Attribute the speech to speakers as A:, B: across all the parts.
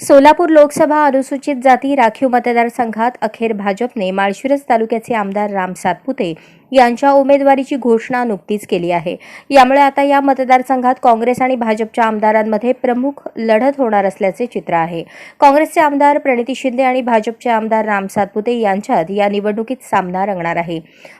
A: सोलापूर लोकसभा अनुसूचित जाती राखीव मतदारसंघात अखेर भाजपने माळशिरस तालुक्याचे आमदार राम सातपुते यांच्या उमेदवारीची घोषणा नुकतीच केली आहे. यामुळे आता या मतदारसंघात काँग्रेस आणि भाजपच्या आमदारांमध्ये प्रमुख लढत होणार असल्याचे चित्र आहे. काँग्रेसचे आमदार प्रणिती शिंदे आणि भाजपचे आमदार राम सातपुते यांच्यात या निवडणुकीत सामना रंगणार आहे.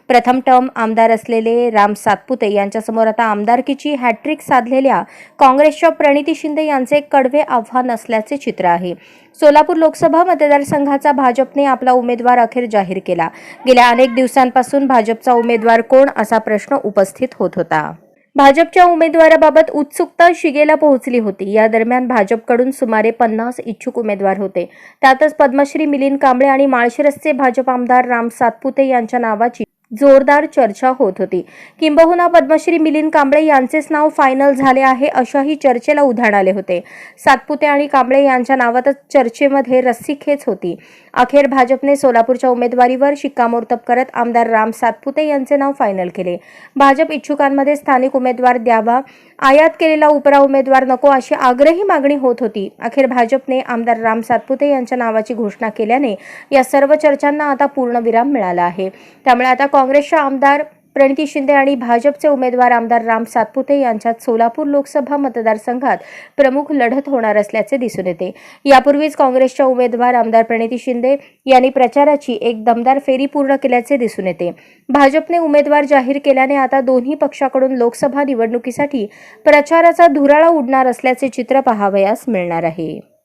A: प्रथम टर्म आमदार असलेले राम सातपुते यांच्यासमोर आता आमदारकीची हॅट्रिक साधलेल्या काँग्रेसच्या प्रणिती शिंदे यांचे कडवे आव्हान असल्याचे चित्र आहे. सोलापूर लोकसभा मतदारसंघाचा भाजपने आपला उमेदवार अखेर जाहीर केला. गेल्या अनेक दिवसांपासून भाजपचा उमेदवार कोण असा प्रश्न उपस्थित होत होता. भाजपच्या उमेदवाराबाबत उत्सुकता शिगेला पोहोचली होती. या दरम्यान भाजपकडून सुमारे पन्नास इच्छुक उमेदवार होते. त्यातच पद्मश्री मिलिंद कांबळे आणि माळशिरसचे भाजप आमदार राम सातपुते यांच्या नावाची जोरदार चर्चा होत होती. किंबहुना पद्मश्री मिलिंद कांबळे यांचेच नाव फायनल झाले आहे अशाही चर्चेला उधाण आले होते. सातपुते आणि कांबळे यांच्या नावातच चर्चेमध्ये रस्सीखेच होती. अखेर भाजपने सोलापूरच्या उमेदवारीवर शिक्कामोर्तब करत आमदार राम सातपुते यांचे नाव फायनल केले. भाजप इच्छुकांमध्ये स्थानिक उमेदवार द्यावा आयात केलेला उपरा उमेदवार नको अशी आग्रही मागणी होत होती. अखेर भाजपने आमदार राम सातपुते यांच्या नावाची घोषणा केल्याने या सर्व चर्चांना आता पूर्णविराम मिळाला आहे. त्यामुळे आता काँग्रेसच्या आमदार प्रणिती शिंदे आणि भाजपचे उमेदवार आमदार राम सातपुते यांच्यात सोलापूर लोकसभा मतदारसंघात प्रमुख लढत होणार असल्याचे दिसून येते. यापूर्वीच काँग्रेसच्या उमेदवार आमदार प्रणिती शिंदे यांनी प्रचाराची एक दमदार फेरी पूर्ण केल्याचे दिसून येते. भाजपने उमेदवार जाहीर केल्याने आता दोन्ही पक्षाकडून लोकसभा निवडणुकीसाठी प्रचाराचा धुराळा उडणार असल्याचे चित्र पाहावयास मिळणार आहे.